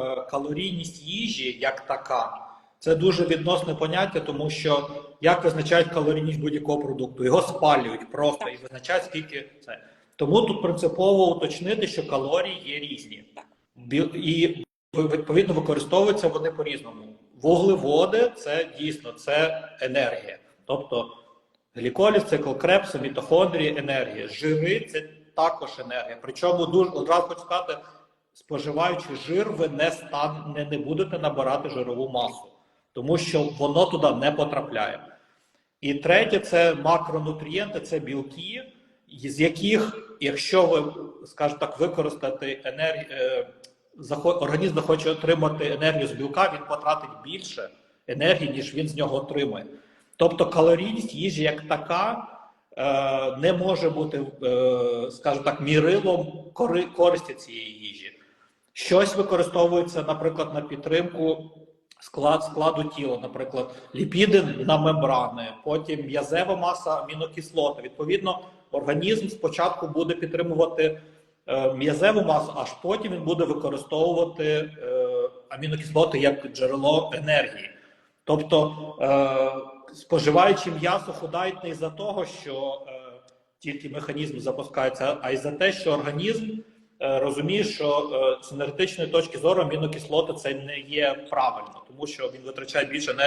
е, калорійність їжі як така, це дуже відносне поняття, тому що як визначають калорійність будь-якого продукту? Його спалюють просто і визначають, скільки це. Тому тут принципово уточнити, що калорії є різні. І відповідно використовуються вони по-різному. Вуглеводи це дійсно це енергія. Тобто гліколіз, цикл Крепса, мітохондрії, енергія. Жири це також енергія. Причому дуже одразу хочу сказати, споживаючи жир, ви не стан не, не будете набирати жирову масу, тому що воно туди не потрапляє. І третє це макронутрієнти, це білки, з яких, якщо ви, скажімо так, використати енергію, е, організм захоче отримати енергію з білка, він потратить більше енергії, ніж він з нього отримує. Тобто калорійність їжі як така е, не може бути, е, скажімо так, мірилом користі цієї їжі. Щось використовується, наприклад, на підтримку склад, складу тіла, наприклад, ліпіди на мембрани, потім м'язева маса, амінокислоти. Відповідно, організм спочатку буде підтримувати е, м'язеву масу, аж потім він буде використовувати е, амінокислоти як джерело енергії. Тобто, е, споживаючи м'ясо, худають не із-за того, що е, тільки механізм запускається, а й за те, що організм розуміє, що е, з енергетичної точки зору амінокислоти це не є правильно, тому що він витрачає більше енергії.